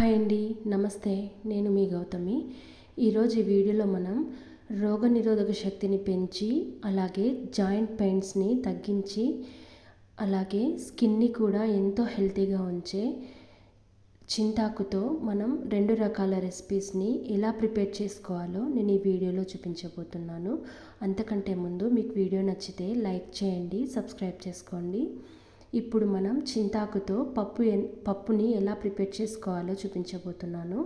Hi అండి నమస్తే నేను మీ గౌతమి. ఈరోజు ఈ వీడియోలో మనం రోగనిరోధక శక్తిని పెంచి అలాగే జాయింట్ పెయిన్స్ని తగ్గించి అలాగే స్కిన్ని కూడా ఎంతో హెల్తీగా ఉంచే చింతాకుతో మనం రెండు రకాల రెసిపీస్ని ఎలా ప్రిపేర్ చేసుకోవాలో నేను ఈ వీడియోలో చూపించబోతున్నాను. అంతకంటే ముందు మీకు వీడియో నచ్చితే లైక్ చేయండి సబ్స్క్రైబ్ చేసుకోండి. ఇప్పుడు మనం చింతాకుతో పప్పు పప్పుని ఎలా ప్రిపేర్ చేసుకోవాలో చూపించబోతున్నాను.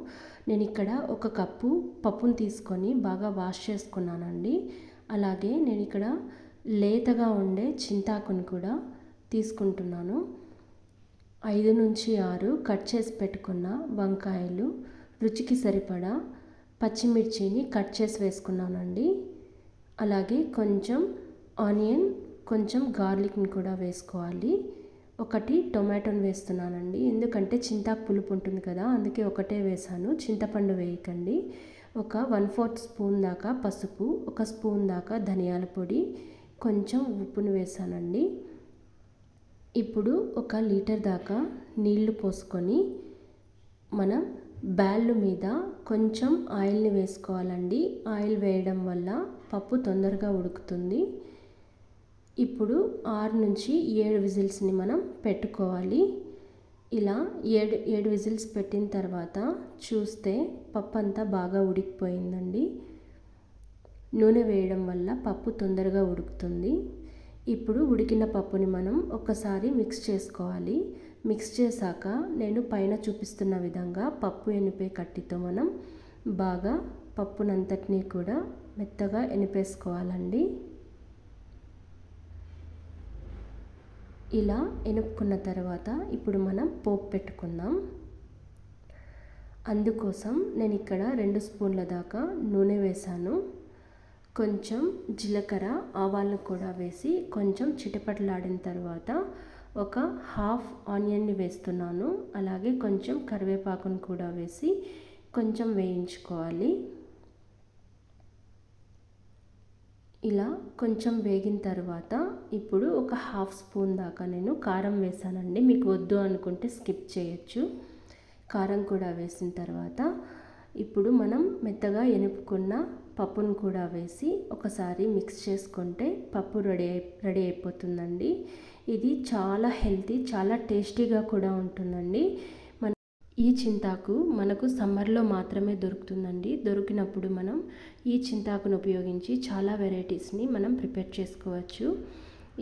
నేను ఇక్కడ ఒక కప్పు పప్పుని తీసుకొని బాగా వాష్ చేసుకున్నానండి. అలాగే నేను ఇక్కడ లేతగా ఉండే చింతాకుని కూడా తీసుకుంటున్నాను. ఐదు నుంచి ఆరు కట్ చేసి పెట్టుకున్న వంకాయలు రుచికి సరిపడా పచ్చిమిర్చిని కట్ చేసి వేసుకున్నానండి. అలాగే కొంచెం ఆనియన్ కొంచెం గార్లిక్ని కూడా వేసుకోవాలి. ఒకటి టొమాటోని వేస్తున్నానండి. ఎందుకంటే చింతాకు పులుపు ఉంటుంది కదా అందుకే ఒకటే వేసాను చింతపండు వేయకండి. ఒక వన్ ఫోర్త్ స్పూన్ దాకా పసుపు ఒక స్పూన్ దాకా ధనియాల పొడి కొంచెం ఉప్పును వేసానండి ఇప్పుడు ఒక లీటర్ దాకా నీళ్ళు పోసుకొని మనం బ్యాళ్ళు మీద కొంచెం ఆయిల్ని వేసుకోవాలండి. ఆయిల్ వేయడం వల్ల పప్పు తొందరగా ఉడుకుతుంది. ఇప్పుడు ఆరు నుంచి ఏడు విజిల్స్ని మనం పెట్టుకోవాలి. ఇలా ఏడు ఏడు విజిల్స్ పెట్టిన తర్వాత చూస్తే పప్పు అంతా బాగా ఉడికిపోయిందండి. నూనె వేయడం వల్ల పప్పు తొందరగా ఉడుకుతుంది. ఇప్పుడు ఉడికిన పప్పుని మనం ఒక్కసారి మిక్స్ చేసుకోవాలి. మిక్స్ చేశాక నేను పైన చూపిస్తున్న విధంగా పప్పు ఎనిపే కట్టితో మనం బాగా పప్పునంతటినీ కూడా మెత్తగా ఎనిపేసుకోవాలండి. ఇలా ఎనుక్కున్న తర్వాత ఇప్పుడు మనం పోపు పెట్టుకుందాం. అందుకోసం నేను ఇక్కడ రెండు స్పూన్ల దాకా నూనె వేసాను కొంచెం జీలకర్ర ఆవాలను కూడా వేసి కొంచెం చిటపటలాడిన తర్వాత ఒక హాఫ్ ఆనియన్ని వేస్తున్నాను. అలాగే కొంచెం కరివేపాకును కూడా వేసి కొంచెం వేయించుకోవాలి. ఇలా కొంచెం వేగిన తర్వాత ఇప్పుడు ఒక హాఫ్ స్పూన్ దాకా నేను కారం వేసానండి. మీకు వద్దు అనుకుంటే స్కిప్ చేయొచ్చు. కారం కూడా వేసిన తర్వాత ఇప్పుడు మనం మెత్తగా ఎనుపుకున్న పప్పును కూడా వేసి ఒకసారి మిక్స్ చేసుకుంటే పప్పు రెడీ అయి రెడీ అయిపోతుందండి. ఇది చాలా హెల్తీ చాలా టేస్టీగా కూడా ఉంటుందండి. ఈ చింతాకు మనకు సమ్మర్లో మాత్రమే దొరుకుతుందండి. దొరికినప్పుడు మనం ఈ చింతాకును ఉపయోగించి చాలా వెరైటీస్ని మనం ప్రిపేర్ చేసుకోవచ్చు.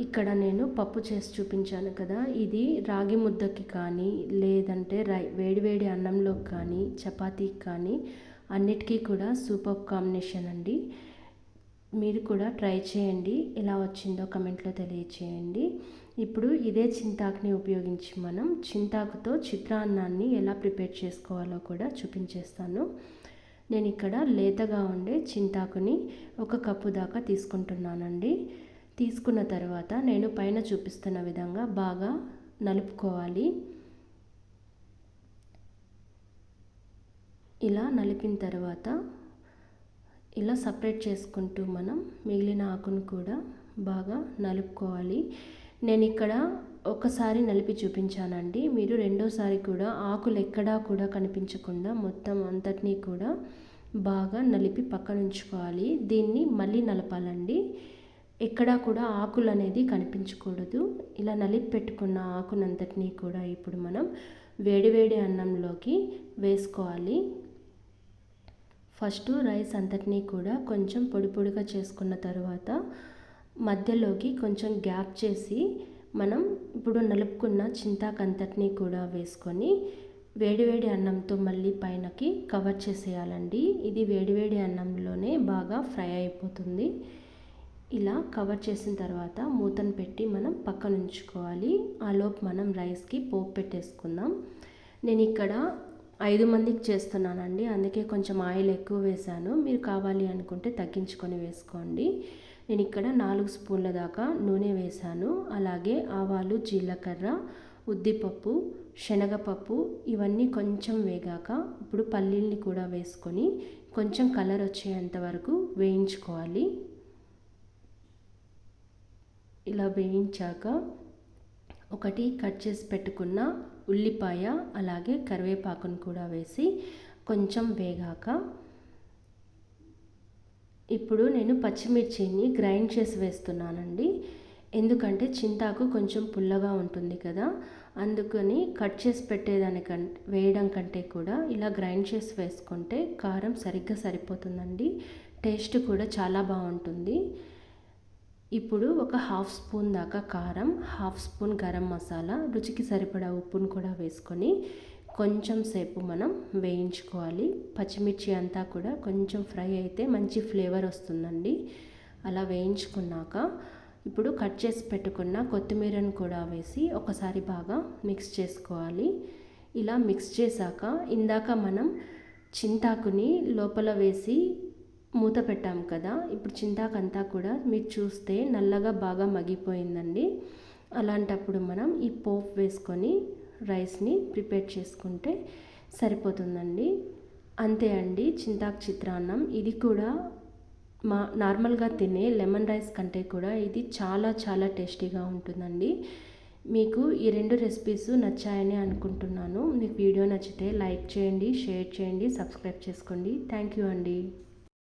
ఇక్కడ నేను పప్పు చేసి చూపించాను కదా. ఇది రాగి ముద్దకి కానీ లేదంటే రై వేడివేడి అన్నంలోకి కానీ చపాతీకి కానీ అన్నిటికీ కూడా సూపర్ కాంబినేషన్ అండి. మీరు కూడా ట్రై చేయండి. ఎలా వచ్చిందో కమెంట్లో తెలియచేయండి. ఇప్పుడు ఇదే చింతాకుని ఉపయోగించి మనం చింతాకుతో చిత్రాన్నాన్ని ఎలా ప్రిపేర్ చేసుకోవాలో కూడా చూపించేస్తాను. నేను ఇక్కడ లేతగా ఉండే చింతాకుని ఒక కప్పు దాకా తీసుకుంటున్నానండి. తీసుకున్న తర్వాత నేను పైన చూపిస్తున్న విధంగా బాగా నలుపుకోవాలి. ఇలా నలిపిన తర్వాత ఇలా సపరేట్ చేసుకుంటూ మనం మిగిలిన ఆకును కూడా బాగా నలుపుకోవాలి. నేను ఇక్కడ ఒకసారి నలిపి చూపించానండి. మీరు రెండోసారి కూడా ఆకులు ఎక్కడా కూడా కనిపించకుండా మొత్తం అంతటినీ కూడా బాగా నలిపి పక్కన ఉంచుకోవాలి. దీన్ని మళ్ళీ నలపాలండి. ఎక్కడా కూడా ఆకులు అనేది కనిపించకూడదు. ఇలా నలిపి పెట్టుకున్న ఆకునంతటినీ కూడా ఇప్పుడు మనం వేడివేడి అన్నంలోకి వేసుకోవాలి. ఫస్ట్ రైస్ అంతటినీ కూడా కొంచెం పొడి పొడిగా చేసుకున్న తర్వాత మధ్యలోకి కొంచెం గ్యాప్ చేసి మనం ఇప్పుడు నలుపుకున్న చింతాకంతటినీ కూడా వేసుకొని వేడివేడి అన్నంతో మళ్ళీ పైనకి కవర్ చేసేయాలండి. ఇది వేడివేడి అన్నంలోనే బాగా ఫ్రై అయిపోతుంది. ఇలా కవర్ చేసిన తర్వాత మూతను పెట్టి మనం పక్కన ఉంచుకోవాలి. ఆలోపు మనం రైస్కి పోపు పెట్టేసుకుందాం. నేను ఇక్కడ ఐదు మందికి చేస్తున్నానండి. అందుకే కొంచెం ఆయిల్ ఎక్కువ వేసాను మీరు కావాలి అనుకుంటే తగ్గించుకొని వేసుకోండి. నేను ఇక్కడ నాలుగు స్పూన్ల దాకా నూనె వేసాను అలాగే ఆవాలు జీలకర్ర ఉద్దిపప్పు శనగపప్పు ఇవన్నీ కొంచెం వేగాక ఇప్పుడు పల్లీల్ని కూడా వేసుకొని కొంచెం కలర్ వచ్చేంత వరకు వేయించుకోవాలి. ఇలా వేయించాక ఒకటి కట్ చేసి పెట్టుకున్న ఉల్లిపాయ అలాగే కరివేపాకును కూడా వేసి కొంచెం వేగాక ఇప్పుడు నేను పచ్చిమిర్చిని గ్రైండ్ చేసి వేస్తున్నానండి. ఎందుకంటే చింతాకు కొంచెం పుల్లగా ఉంటుంది కదా అందుకని కట్ చేసి పెట్టేదానికంటే వేయడం కంటే కూడా ఇలా గ్రైండ్ చేసి వేసుకుంటే కారం సరిగ్గా సరిపోతుందండి. టేస్ట్ కూడా చాలా బాగుంటుంది. ఇప్పుడు ఒక హాఫ్ స్పూన్ దాకా కారం హాఫ్ స్పూన్ గరం మసాలా రుచికి సరిపడా ఉప్పును కూడా వేసుకొని కొంచెం సేపు మనం వేయించుకోవాలి. పచ్చిమిర్చి అంతా కూడా కొంచెం ఫ్రై అయితే మంచి ఫ్లేవర్ వస్తుందండి. అలా వేయించుకున్నాక ఇప్పుడు కట్ చేసి పెట్టుకున్న కొత్తిమీరను కూడా వేసి ఒకసారి బాగా మిక్స్ చేసుకోవాలి. ఇలా మిక్స్ చేశాక ఇందాక మనం చింతాకుని లోపల వేసి మూత పెట్టాం కదా. ఇప్పుడు చింతాకంతా కూడా మీరు చూస్తే నల్లగా బాగా మగ్గిపోయిందండి. అలాంటప్పుడు మనం ఈ పోపు వేసుకొని రైస్ని ప్రిపేర్ చేసుకుంటే సరిపోతుందండి. అంతే అండి చింతాకు చిత్రాన్నం. ఇది కూడా మా నార్మల్గా తినే లెమన్ రైస్ కంటే కూడా ఇది చాలా చాలా టేస్టీగా ఉంటుందండి. మీకు ఈ రెండు రెసిపీస్ నచ్చాయని అనుకుంటున్నాను. మీకు వీడియో నచ్చితే లైక్ చేయండి షేర్ చేయండి సబ్స్క్రైబ్ చేసుకోండి. థ్యాంక్ యూ అండి.